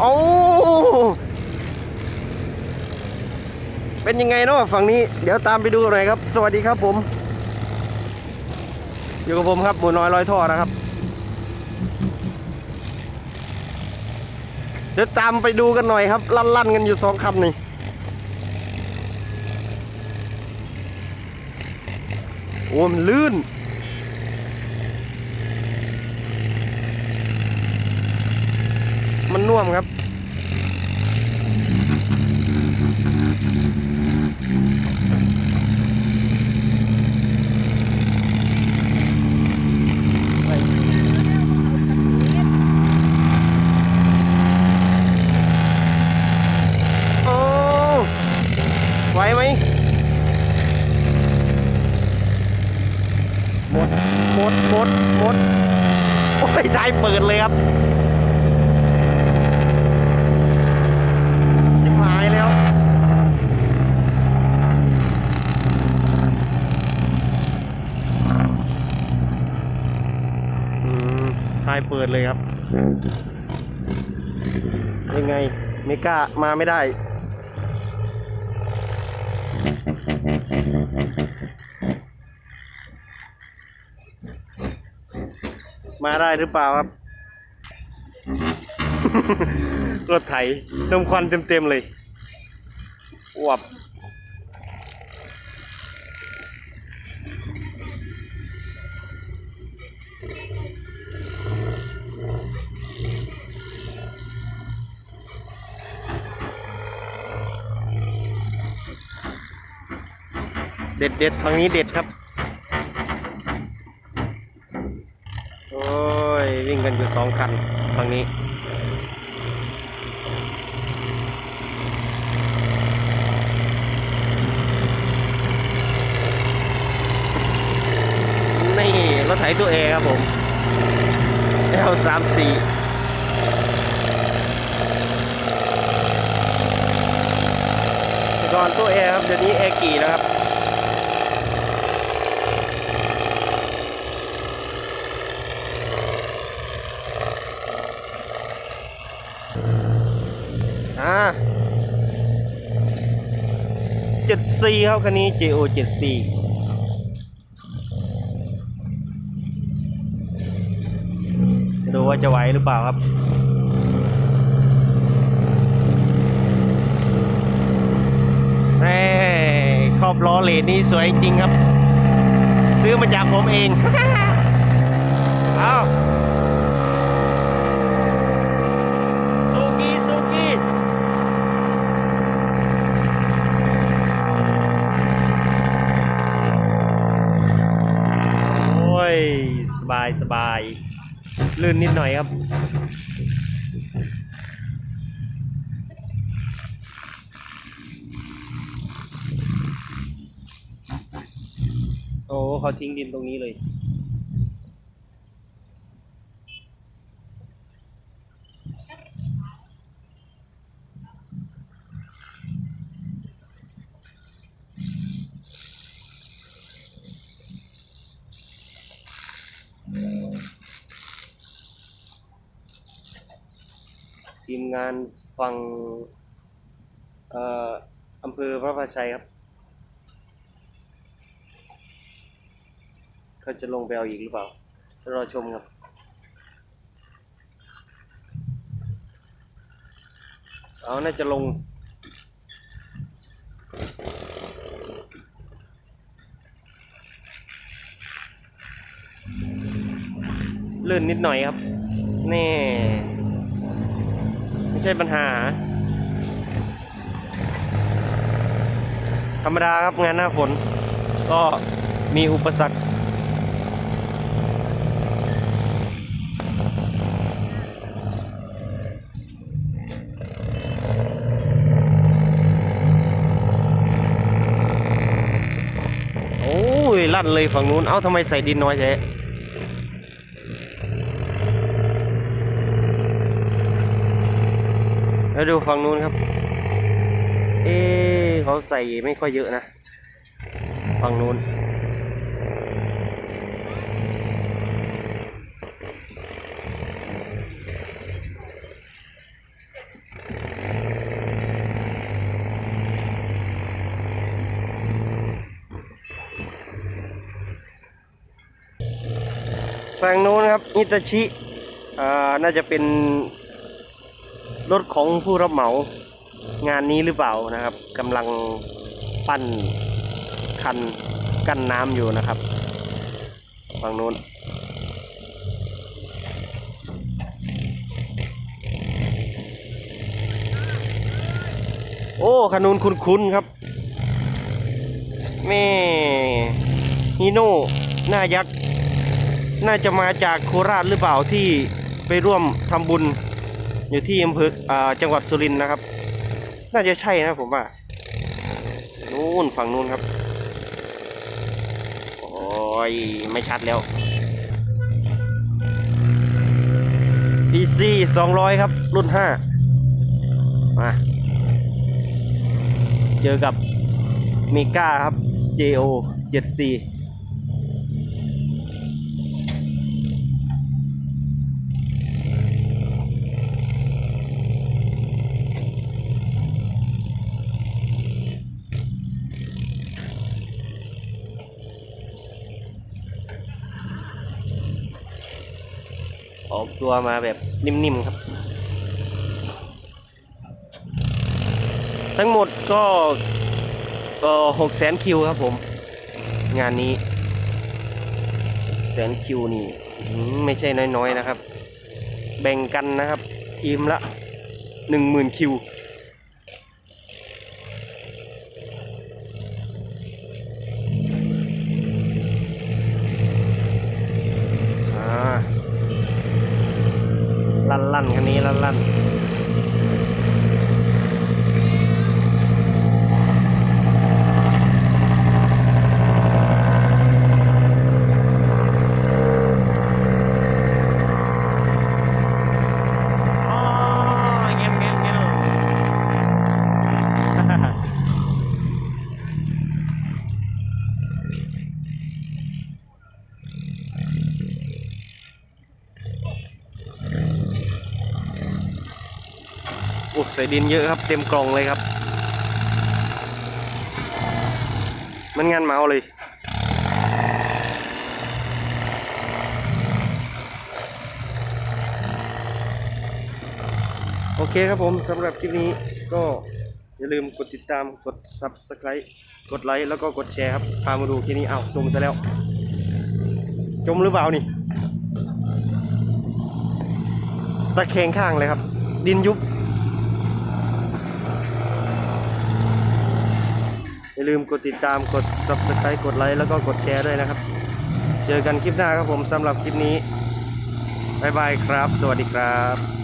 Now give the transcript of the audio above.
โอ้เป็นยังไงเนาะฝั่งนี้ เดี๋ยวตามไปดูหน่อยครับ สวัสดีครับผม อยู่กับผมครับหมูน้อยลอยท่อนะครับ เดี๋ยวตามไปดูกันหน่อยครับ ลั่นๆกันอยู่สองคันนี่โอ้มันลื่น มันน่วมครับ โอ้ไหวไหมหมด หมด หมด หมด โอ้ยใจเปิดเลยครับจิบหายแล้ว อืมท้าย เปิดเลยครับ ยังไงไม่กล้ามาไม่ได้ มาได้หรือเปล่าครับ รถไถนมควันเต็มๆเลยอวบ เด็ดเด็ดๆฝั่งนี้เด็ดครับ โอ้ย วิ่งกันอยู่สองคันฝั่งนี้นี่รถไถตัวเอครับผม L สามสี่ก่อนตัวเอครับ เดี๋ยวนี้เอกี่แล้วครับ 7C ครับคันนี้ G O 7C ดูว่าจะไหวหรือเปล่าครับแม่ครอบล้อเลนนี่สวยจริงครับ ซื้อมาจากผมเอง เอา บายสบาย ลื่นนิดหน่อยครับ โอ้เขาทิ้งดินตรงนี้เลย ทีมงานฟังเอ่ออำเภอพระพาชัยครับเขาจะลงไปเอาอีกหรือเปล่า รอชมครับเอาน่าจะลง ลื่นนิดหน่อยครับ นี่ ใช่ปัญหา ธรรมดาครับงานหน้าฝน ก็มีอุปสรรคโอ้ยลั่นเลยฝั่งนู้น เอ้าทำไมใส่ดินน้อยแท้ แล้วดูฝั่งนู้นครับ เอ๊เขาใส่ไม่ค่อยเยอะนะฝั่งนู้นฝั่งนู้นครับนิตาชิ อ่า น่าจะเป็น รถของผู้รับเหมางานนี้หรือเปล่านะครับกำลังปั้นคันกั้นน้ำอยู่นะครับฝั่งโน้นโอ้ขนุนคุ้นๆครับแม่ฮีโน่หน้ายักษ์ น่าจะมาจากโคราชหรือเปล่าที่ไปร่วมทำบุญ อยู่ที่อำเภอจังหวัดสุรินทร์นะครับ น่าจะใช่นะผมว่านู่นฝั่งนู้นครับ โอ้ย ไม่ชัดแล้ว PC 200 ครับ รุ่น 5 มา เจอกับเมกาครับ JO 7C ออกตัวมาแบบนิ่มๆครับ ทั้งหมดก็ก็หกแสนคิวครับผม งานนี้แสนคิวนี่ไม่ใช่น้อยๆนะครับ แบ่งกันนะครับ ทีมละหนึ่งหมื่นคิว อ่า ลั่นลั่นคันนี้ลั่นลั่นอ๋อเงี้ยเงี้ยเงี้ย โอ้ใส่ดินเยอะครับ เต็มกล่องเลยครับ มันงานเมาเลย โอเคครับผมสำหรับคลิปนี้ก็อย่าลืมกดติดตามกด Subscribe กดไลค์แล้วก็กดแชร์ครับพามาดูที่นี้เอาจมซะแล้ว จมหรือเปล่านี่ตะแคงข้างเลยครับ ดินยุบ อย่าลืมกดติดตามกด subscribe กดไลค์แล้วก็กดแชร์ด้วยนะครับ เจอกันคลิปหน้าครับผมสำหรับคลิปนี้บ๊ายบายครับ สวัสดีครับ